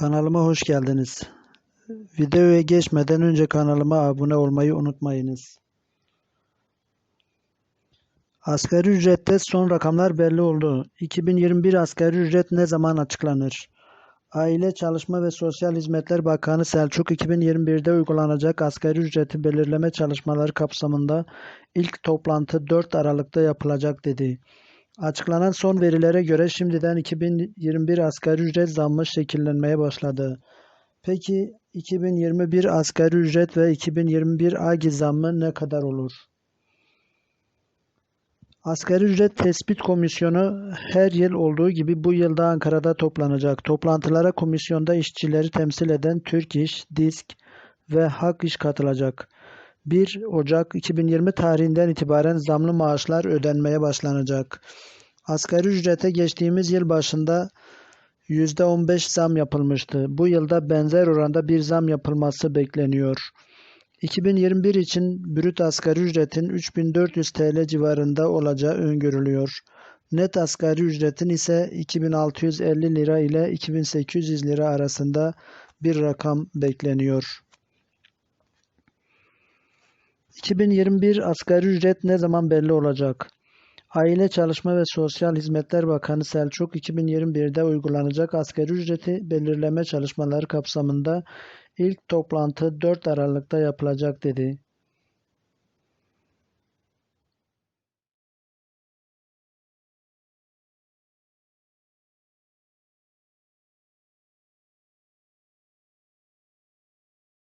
Kanalıma hoş geldiniz. Videoya geçmeden önce kanalıma abone olmayı unutmayınız. Asgari ücrette son rakamlar belli oldu. 2021 asgari ücret ne zaman açıklanır? Aile Çalışma ve Sosyal Hizmetler Bakanı Selçuk 2021'de uygulanacak asgari ücreti belirleme çalışmaları kapsamında ilk toplantı 4 Aralık'ta yapılacak dedi. Açıklanan son verilere göre şimdiden 2021 asgari ücret zammı şekillenmeye başladı. Peki 2021 asgari ücret ve 2021 AGİ zammı ne kadar olur? Asgari ücret tespit komisyonu her yıl olduğu gibi bu yılda Ankara'da toplanacak. Toplantılara komisyonda işçileri temsil eden Türk İş, DİSK ve Hak İş katılacak. 1 Ocak 2020 tarihinden itibaren zamlı maaşlar ödenmeye başlanacak. Asgari ücrete geçtiğimiz yıl başında %15 zam yapılmıştı. Bu yılda benzer oranda bir zam yapılması bekleniyor. 2021 için brüt asgari ücretin 3400 TL civarında olacağı öngörülüyor. Net asgari ücretin ise 2650 lira ile 2800 lira arasında bir rakam bekleniyor. 2021 asgari ücret ne zaman belli olacak? Aile Çalışma ve Sosyal Hizmetler Bakanı Selçuk 2021'de uygulanacak asgari ücreti belirleme çalışmaları kapsamında ilk toplantı 4 Aralık'ta yapılacak dedi.